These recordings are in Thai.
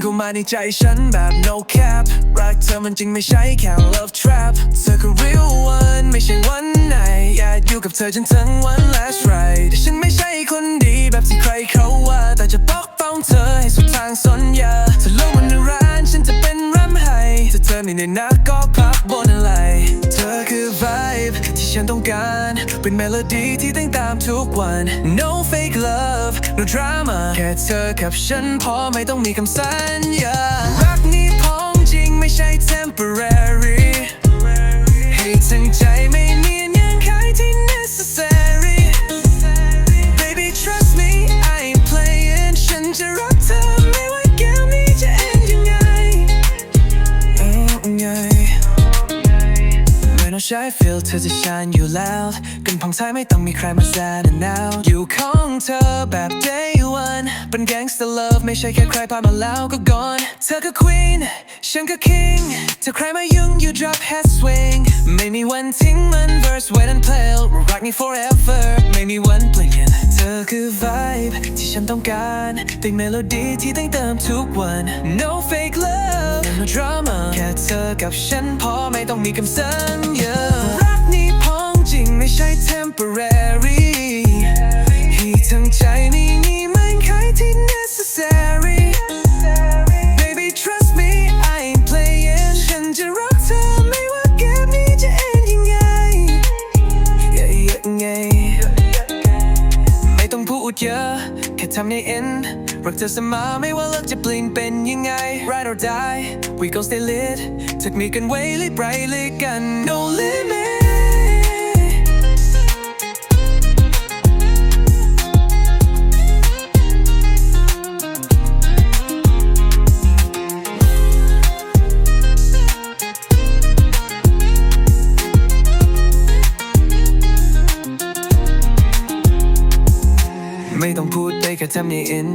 เข้ามาในใจฉันแบบ no cap รักเธอมันจริงไม่ใช่แค่ love trap เธอคือ real one ไม่ใช่วันไหนอยากอยู่กับเธอจนถึงวัน last ride แต่ฉันไม่ใช่คนดีแบบที่ใครเขาว่า แต่จะปกป้องเธอให้สุดทางสัญญาเธอ ไม่ในนักก็พับบนอะไร เธอคือ vibe ที่ฉันต้องการ เป็นเมโลดี้ที่ตั้งตามทุกวัน no fake love no drama แค่เธอกับฉันพอไม่ต้องมีคำสัญญารักนี้พองจริงไม่ใช่ ใช้ฟิลเธอจะชานอยู่แล้วกันผ่องใช้ไม่ต้องมีใครมาแซนนาวอยู่ของเธอแบบ day one เป็น gangster love ไม่ใช่แค่ใครผ่านมาแล้วก็ gone เธอคือ queen ฉันคือ king ถ้าใครมายุ่ง you drop head swing ไม่มีวันทิ้งมัน verse wet and pale รักนี้ forever ไม่มีวันเปลี่ยน เธอคือ vibe ที่ฉันต้องการเป็นเมโลดี้ที่ต้องเติมทุกวัน no fake love no drama แค่เธอกับฉันพอไม่ต้องมีคำสัญญา temporary ให้ทั้งใจนี้นี่มันใครที่ necessary baby trust me I ain't playing ฉันจะรักเธอไม่ว่าเกมนี้จะ end ยังไง yeah, yeah, ไง ไม่ต้องพูดเยอะ แค่ทำใน in รักเธอเสมอไม่ว่าเลิกจะเปลี่ยนเป็นยังไง Ride or die we gon' stay lit ถึกมีกันไว้เลย brightly กัน no limit ไม่ต้องพูดไปแค่ทำในอิน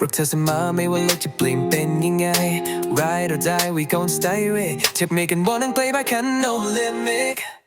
รักเธอเสมอไม่ว่าโลกจะเปลี่ยนเป็นยังไง Ride or die we gon' stay with จะ make and wanna play by can no limit